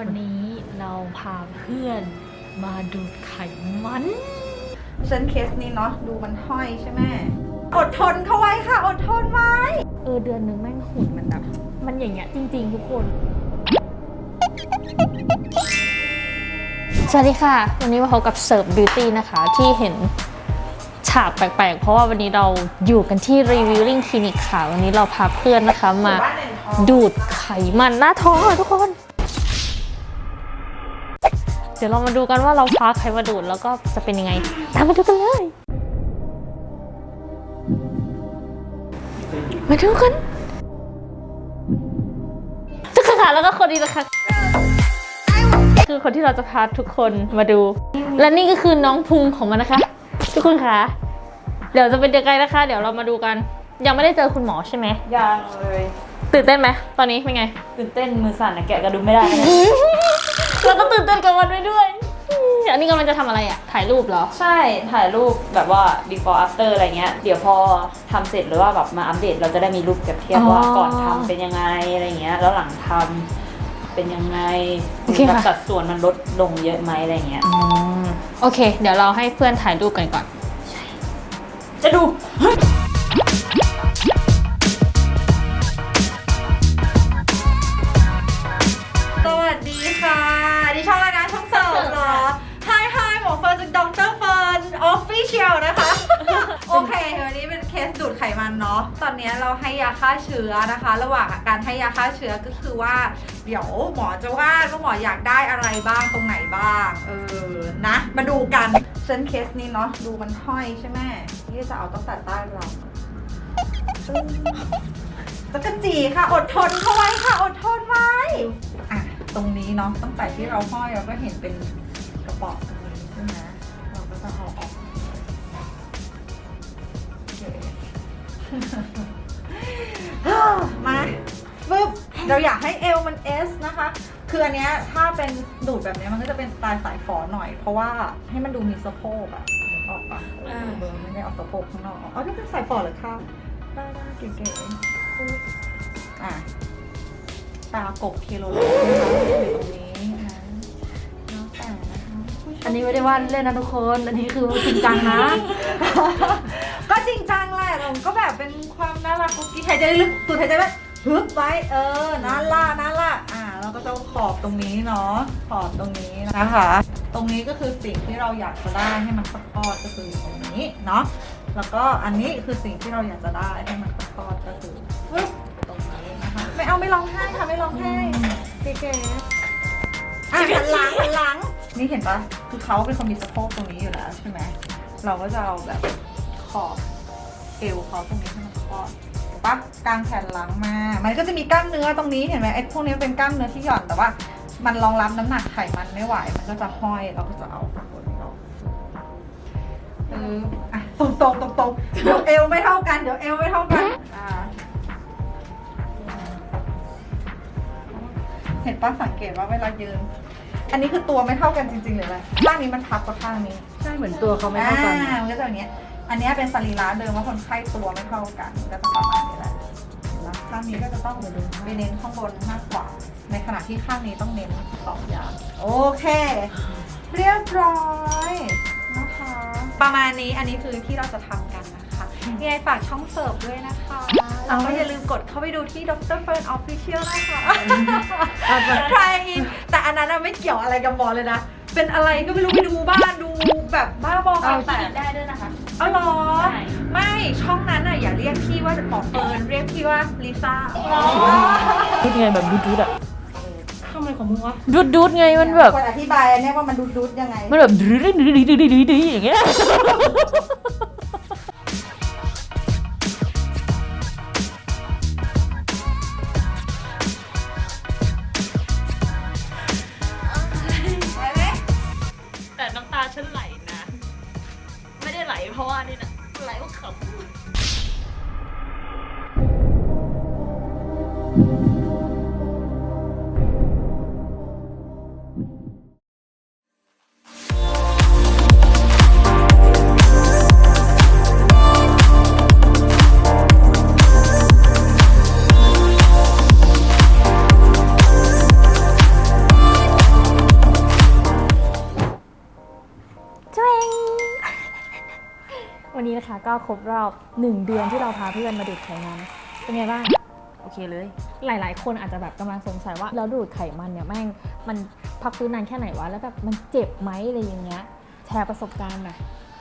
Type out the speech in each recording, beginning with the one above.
วันนี้เราพาเพื่อนมาดูดไขมัน ฉันเคสนี้เนาะดูมันห้อยใช่ไหมอดทนเข้าไว้ค่ะ อดทนไว้ เออเดือนหนึงแม่งหุ่นมันแบบ มันอย่างเงี้ยจริง ๆ ทุกคน สวัสดีค่ะ วันนี้มาพบกับเสิร์ฟบิวตี้นะคะที่เห็นฉากแปลกๆ เพราะว่าวันนี้เราอยู่กันที่รีวิวลิ่งคลินิกค่ะ วันนี้เราพาเพื่อนนะคะมาบ้านเด่นทองดูดไขมันหน้าท้องค่ะทุกคนเดี๋ยวเรามาดูกันว่าเราพาใครมาดูดแล้วก็จะเป็นยังไง ตามมาดูกันเลย มาดูกันทุกคนค่ะแล้วก็คนนี้นะคะคือคนที่เราจะพาทุกคนมาดู และนี่ก็คือน้องพุงของมันนะคะ ทุกคนคะเดี๋ยวจะเป็นยังไงนะคะ เดี๋ยวเรามาดูกัน ยังไม่ได้เจอคุณหมอใช่ไหมยังเลยตื่นเต้นไหมตอนนี้เป็นไง ตื่นเต้นมือสั่นนะแกะกระดุมไม่ได้นะ แล้วก็ตื่นเต้นกับมันไปด้วยอันนี้กำลังจะทำอะไรอะ ถ่ายรูปเหรอ ใช่ถ่ายรูปแบบว่า before after อะไรเงี้ย เดี๋ยวพอทำเสร็จหรือว่าแบบมาอัปเดต เราจะได้มีรูปเปรียบเทียบอ๋อว่าก่อนทำเป็นยังไงอะไรเงี้ย แล้วหลังทำเป็นยังไงโอเคแบบค่ะสัดส่วนมันลดลงเยอะไหมอะไรเงี้ยอืมโอเค เดี๋ยวเราให้เพื่อนถ่ายรูปกันก่อน จะดูส ดูดไขมันเนาะ ตอนนี้เราให้ยาฆ่าเชื้อนะคะ ระหว่างการให้ยาฆ่าเชื้อก็คือว่า เดี๋ยวหมอจะว่าว่าหมออยากได้อะไรบ้างตรงไหนบ้าง เออ นะ มาดูกันเซนเคสนี้เนาะ ดูมันห้อยใช่ไหมที่จะเอาตั้งแต่ใต้เราจักรจีค่ะ อดทนเข้าไว้ค่ะ อดทนไว้ อะ ตรงนี้เนาะ ตั้งแต่ที่เราห้อยเราก็เห็นเป็นกระป๋อง มาปึ๊บเราอยากให้เอวมันเอสนะคะ คืออันเนี้ยถ้าเป็นดูดแบบเนี้ยมันก็จะเป็นสไตล์สายฝอหน่อย เพราะว่าให้มันดูมีสะโพกอะนึกออกปะเออเบอร์ไม่ได้เอาสะโพกข้างนอกออกอ๋อนี่เป็นสายฝอเหรอคะได้ได้เก๋ๆปึ๊บอะตากบเคโลโลนะคะอยู่ตรงนี้นะแล้วแต่นะคะผู้ชม อันนี้ไม่ได้ว่าเล่นนะทุกคน อันนี้คือจริงจังนะ ก็จริงจังแหละ ก็แบบเป็นความน่ารักกุ๊กกิ๊กหายใจลึกสุดหายใจไว้ฮึบไว้เออนั่นล่ะนั่นล่ะอ่าเราก็จะเอาขอบตรงนี้เนาะขอบตรงนี้นะคะ ตรงนี้ก็คือสิ่งที่เราอยากจะได้ให้มันคลอดก็คือตรงนี้เนาะแล้วก็อันนี้คือสิ่งที่เราอยากจะได้ให้มันคลอดก็คือปึ๊บตรงนี้นะคะไม่เอาไม่ร้องไห้ค่ะไม่ร้องไห้เก๋ๆอะหันหลังหันหลังนี่เห็นปะคือเขาเป็นคนมีสะโพกตรงนี้อยู่แล้วใช่ไหมเราก็จะเอาแบบขอบ เอวเขาตรงนี้ให้มันคลอดเห็นปะกลางแผ่นหลังมา มันก็จะมีกล้ามเนื้อตรงนี้เห็นไหมไอ้พวกนี้เป็นกล้ามเนื้อที่หย่อนแต่ว่า มันรองรับน้ำหนักไขมันไม่ไหว มันก็จะห้อยเราก็จะเอาข้างบนนี้ออกเอออะตรงตรงตรงตรงๆเดี๋ยวเอวไม่เท่ากันเดี๋ยวเอวไม่เท่ากันอ่าเห็นปะสังเกตว่าเวลายืน อันนี้คือตัวไม่เท่ากันจริงๆเลยแหละข้างนี้มันพับกว่าข้างนี้ ใช่เหมือนตัวเขาไม่เท่ากัน อ่ามันก็จะอย่างเนี้ย อันเนี้ยเป็นสรีระเดิมว่าคนไข้ตัวไม่เท่ากันก็จะประมาณนี้แหละแล้วข้างนี้ก็จะต้องไปเน้นข้างบนมากกว่า ในขณะที่ข้างนี้ต้องเน้นสองอย่างโอเค เรียบร้อยนะคะ ประมาณนี้อันนี้คือที่เราจะทำกันนะคะยังไงฝากช่องเสิร์ฟด้วยนะคะแล้วก็อย่าลืมกดเข้าไปดูที่ดรเฟิร์นออฟฟิเชียลนะคะ try in แต่อันนั้นอะไม่เกี่ยวอะไรกับหมอเลยนะ เป็นอะไรก็ไม่รู้ไปดูบ้านดูแบบบ้าบอเอาแต่ได้ด้วยนะคะ เอาเหรอ ใช่ ไม่ช่องนั้นอะอย่าเรียกพี่ว่าหมอเฟิร์นเรียกพี่ว่าลิซ่าดูดไงแบบดูดดูดอะทำอะไรของมึงวะดูดดูดไงมันแบบคนอธิบายอันเนี้ยว่ามันดูดๆยังไง มันแบบดื้อดื้อดื้อดื้อดื้อดื้อดื้ออย่างเงี้ย ตาฉันไหลนะ ไม่ได้ไหลเพราะว่านี่นะ ไหลเพราะขำ ก็ครบรอบ 1 เดือนที่เราพาเพื่อนมาดูดไขมันเป็นไงบ้าง โอเคเลย หลาย ๆ คนอาจจะแบบกำลังสงสัยว่าเราดูดไขมันเนี่ยแม่งมันพักฟื้นนานแค่ไหนวะ แล้วแบบมันเจ็บไหมอะไรอย่างเงี้ย แชร์ประสบการณ์หน่อย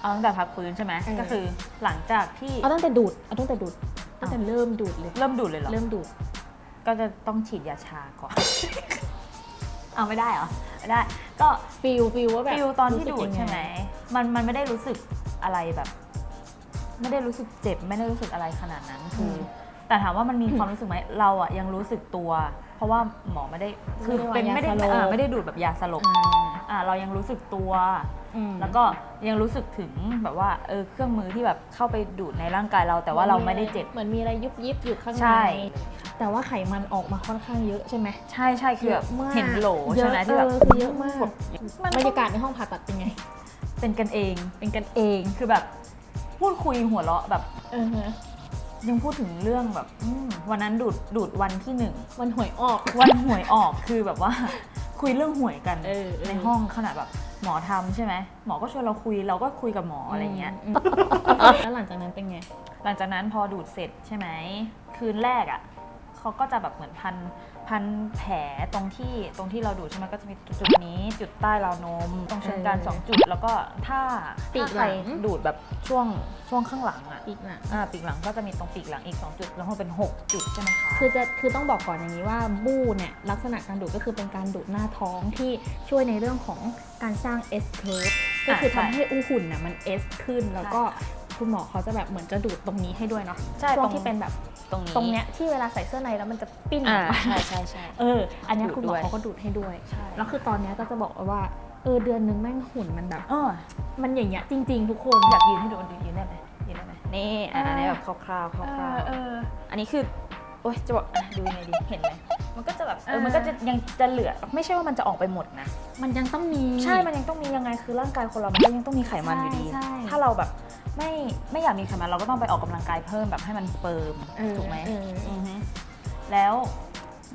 เอาตั้งแต่พักฟื้นใช่ไหมเออ ก็คือหลังจากที่เอาตั้งแต่ดูดเอาตั้งแต่ดูดตั้งแต่เริ่มดูดเลย เริ่มดูดเลยเหรอ เริ่มดูดก็จะต้องฉีดยาชาก่อน เอาไม่ได้เหรอไม่ได้ ก็ฟิลฟิลว่าแบบฟิลตอนที่รู้สึกดูดยังง ใช่ไหม มันมันไม่ได้รู้สึกอะไรแบบ ไม่ได้รู้สึกเจ็บ ไม่ได้รู้สึกอะไรขนาดนั้นคืออแต่ถามว่ามันมีความรู้สึกไหมเราอะยังรู้สึกตัว เพราะว่าหมอไม่ได้คือเป็นไม่ได้อ่าไม่ได้ดูดแบบยาสลบอ่าอ่าเรายังรู้สึกตัวอืมแล้วก็ยังรู้สึกถึงแบบว่าเออเครื่องมือที่แบบเข้าไปดูดในร่างกายเรา แต่ว่าเราไม่ได้เจ็บเหมือนมีอะไรยุบยิบอยู่ข้างในใช่แต่ว่าไขมันออกมาค่อนข้างเยอะใช่ไหมใช่ใช่คือแบบเยอะมากเห็นโหลใช่ไหมเยอะที่แบบเออคือเยอะมากแบบมันบรรยากาศในห้องผ่าตัดเป็นไง เป็นกันเองเป็นกันเองคือแบบ พูดคุยหัวเราะแบบเออฮะยังพูดถึงเรื่องแบบอืมวันนั้นดูดดูดวันที่หนึ่ง มันหวยออก วันหวยออกคือแบบว่า คุยเรื่องหวยกันเออเออในห้องขนาดแบบหมอทำใช่ไหมหมอก็ชวนเราคุยเราก็คุยกับหมออะไรเงี้ย มแล้วหลังจากนั้นเป็นไง หลังจากนั้นพอดูดเสร็จใช่ไหม คืนแรกอะ่ะ เขาก็จะแบบเหมือนพันพันแผลตรงที่ตรงที่เราดูดใช่ไหมก็จะมีจุดนี้ จุดใต้ราวนม ตรงเชิงกรานเออสองจุด แล้วก็ถ้าปีถ้ากหลัใครงดูดแบบช่วงช่วงข้างหลังอะ่ะอีกนะ อ่าปีกหลังก็จะมีตรงปีกหลังอีก 2 จุด แล้วก็เป็น 6 จุดใช่ไหมคะ คือจะคือต้องบอกก่อนอย่างนี้ว่าบู้เนี่ยลักษณะการดูดก็คือเป็นการดูดหน้าท้องที่ช่วยในเรื่องของการสร้าง S curve ก็คือทำให้อูหุ่นน่ะมัน S ขึ้นแล้วก็ คุณหมอเขาจะแบบเหมือนจะดูดตรงนี้ให้ด้วยเนาะใช่ช่วตรงงที่เป็นแบบตรงนี้ตรงเนี้ยที่เวลาใส่เสื้อในแล้วมันจะปิ้นออ่าอกมาใช่ใช่ใช่เออ อันเนี้ยดูดคุณหมอด้วยเขาก็ดูดให้ด้วยใช่แล้วคือตอนเนี้ยก็จะบอกว่าเออเดือนนึงแม่งหุ่นมันแบบเออมันอย่างเงี้ยจริง ๆ ทุกคนอยากยืนให้ดูยืนได้ไหมยืนได้ไหมนี่อะอันนี้แบบคร่าวๆคเอร่าวอเออๆอันนี้คือโอ๊ยจะบอกอะดูไงดีเห็นไหมมันก็จะแบบเอเอออมันก็จะยังจะเหลือไม่ใช่ว่ามันจะออกไปหมดนะ มันยังต้องมี ใช่ มันยังต้องมียังไงคือร่างกายคนเรามันก็ยังต้องมีไขมันอยู่ดีใช่ใช่ถ้าเราแบบ ไม่ไม่อยากมีไขมันเราก็ต้องไปออกกำลังกายเพิ่มแบบให้มันเฟิร์มเออถูกไหมเอออฮึแล้ว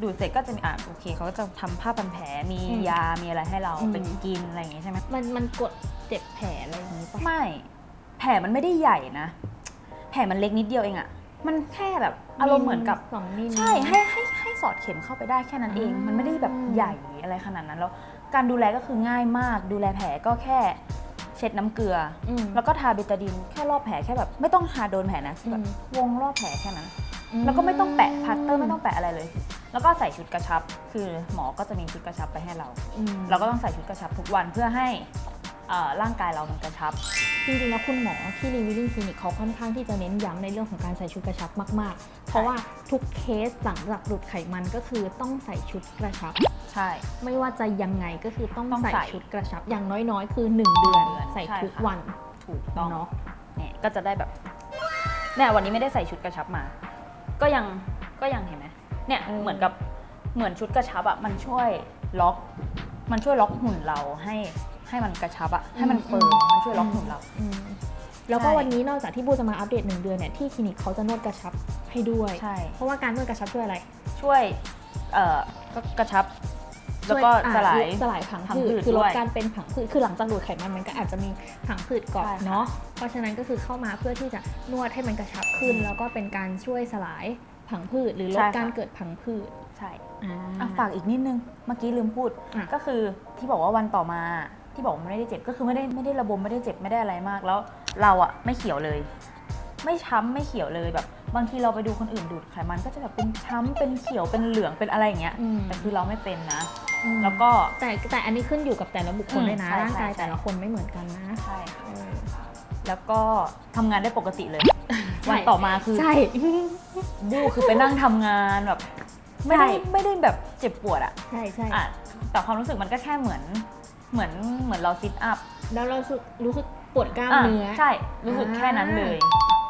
ดูดเสร็จก็จะมีอะโอเคเขาก็จะทำผ้าพันแผลมีอืมยามีอะไรให้เราอืม เป็นกินอะไรอย่างงี้ใช่ไหม มันมันกดเจ็บแผลอะไรอย่างนี้ปะ ไม่ แผลมันไม่ได้ใหญ่นะ แผลมันเล็กนิดเดียวเองอะมันแค่แบบอารมณ์เหมือนกับ สองมิลใช่ให้ให้ให้สอดเข็มเข้าไปได้แค่นั้นเองอ่ามัมันไม่ได้แบบใหญ่อะไรขนาดนั้นแล้วการดูแลก็คือง่ายมาก ดูแลแผลก็แค่ เช็ดน้ำเกลือออืมแล้วก็ทาเบตาดินแค่รอบแผลแค่แบบ ไม่ต้องทาโดนแผลนะแบบอืมวงรอบแผลแค่นั้น แล้วก็ไม่ต้องแปะพลาสเตอร์ไม่ต้องแปะอะไรเลย แล้วก็ใส่ชุดกระชับ คือหมอก็จะมีชุดกระชับไปให้เราอืมเราก็ต้องใส่ชุดกระชับทุกวันเพื่อให้เอ่อร่างกายเรามันกระชับจริงๆแล้วคุณหมอที่รีวิลลิ่งคลินิกเขาค่อนข้างที่จะเน้นย้ำในเรื่องของการใส่ชุดกระชับมาก ๆ เพราะว่าทุกเคสหลังจากดูดไขมันก็คือต้องใส่ชุดกระชับ ใช่ ไม่ว่าจะยังไงก็คือต้องต้องใส่ใส่ชุดกระชับอย่างน้อยๆ คือ 1 เดือน เดือนใส่ใช่ทุกค่ะ วันถูกต้องเนาะเนี่ยก็จะได้แบบเนี่ยวันนี้ไม่ได้ใส่ชุดกระชับมา ก็ยังก็ยังเห็นไหมเนี่ยเออเหมือนกับเหมือนชุดกระชับอะมันช่วยล็อก มันช่วยล็อกหุ่นเราให้ให้มันกระชับอะให้มันเฟิร์มมันช่วยล็อกหุ่นเรา อืมแล้วก็ใช่ วันนี้นอกจากที่บูจะมาอัปเดตหนึ่งเดือนเนี่ยที่คลินิกเขาจะนวดกระชับให้ด้วย ใช่ เพราะว่าการนวดกระชับช่วยอะไร ช่วยเอ่อก็กระชับ แล้วก็ช่วยอะสลายสลายผังผังผืผืดดคือลด้ดวยการเป็นผังผืดคือหลังจากดูดไขมันมันก็อาจจะมีผังผืดก่อนใช่ค่ะ เนาะเพราะฉะนั้นก็คือเข้ามาเพื่อที่จะนวดให้มันกระชับขึ้นอืมแล้วก็เป็นการช่วยสลายผังผืดหรือลใช่ดค่ะ การเกิดผังผืดใช่อ่า อะฝากอีกนิดนึง เมื่อกี้ลืมพูด อะ ก็คือที่บอกว่าวันต่อมาที่บอกว่าไม่ได้เจ็บก็คือไม่ได้ไม่ได้ระบมไม่ได้เจ็บไม่ได้อะไรมาก แล้วเราอะไม่เขียวเลย ไม่ช้ำไม่เขียวเลยแบบ บางทีเราไปดูคนอื่นดูดไขมันก็จะแบบเป็นช้ำเป็นเขียวเป็นเหลืองเป็นอะไรอย่างเงี้ยอืม แต่คือเราไม่เป็นนะอืมแล้วก็ แต่แต่อันนี้ขึ้นอยู่กับแต่ละบุคคลอืมด้วยนะใช่ร่างกายใช่ แต่ละคนไม่เหมือนกันนะใช่ค่ะเออแล้วก็ทำงานได้ปกติเลยใช่วันต่อมาคือ ใช่บูคือไปนั่งทำงานแบบ ไม่ได้ใช่ ไม่ได้แบบเจ็บปวดอะใช่ใช่อะแต่ความรู้สึกมันก็แค่เหมือนเหมือนเหมือนเราซิทอัพแล้วเรารู้สึกรู้สึกปวดกล้ามอะเนื้อ ใช่ รู้สึกแค่นั้นเลย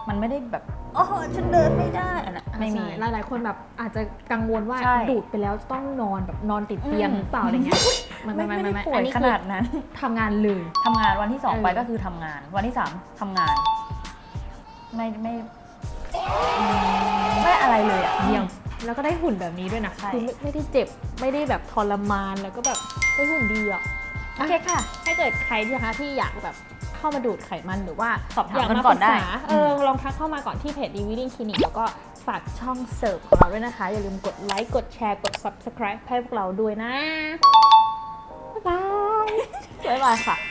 มันไม่ได้แบบ โอ้โหฉันเดินไม่ได้อันนั้นไม่มี ใช่หลายๆ คนแบบอาจจะกังวลว่าใช่ ดูดไปแล้วต้องนอนแบบนอนติดเตียงอืมหรือเปล่าอะไรเงี้ยมันไม่ไม่ไม่ไม่ได้ไม่ป่วอัยนนี้ขคือนาดนั้นทำงานเลย ทำงานวันที่สองเออ ไปก็คือทำงาน วันที่สามทำงาน ไม่ไม่ไม่อะไรเลยอะ เยี่ยมแล้วก็ได้หุ่นแบบนี้ด้วยนะใช่ คือไม่ไม่ได้เจ็บไม่ได้แบบทรมานแล้วก็แบบได้หุ่นดีอะโอเคค่ะ ถ้าเกิดใครที่นะคะที่อยากแบบ เข้ามาดูดไขมันหรือว่าสอบถามอยากกันมาก่ปอรึนกได้ษาเออลองทักเข้ามาก่อนที่เพจ d v d Clinic แล้วก็ฝากช่องเสิร์ฟของเราด้วยนะคะ อย่าลืมกดไลค์กดแชร์กด subscribe ให้พวกเราด้วยนะ บ๊ายบาย บ๊ายบายค่ะ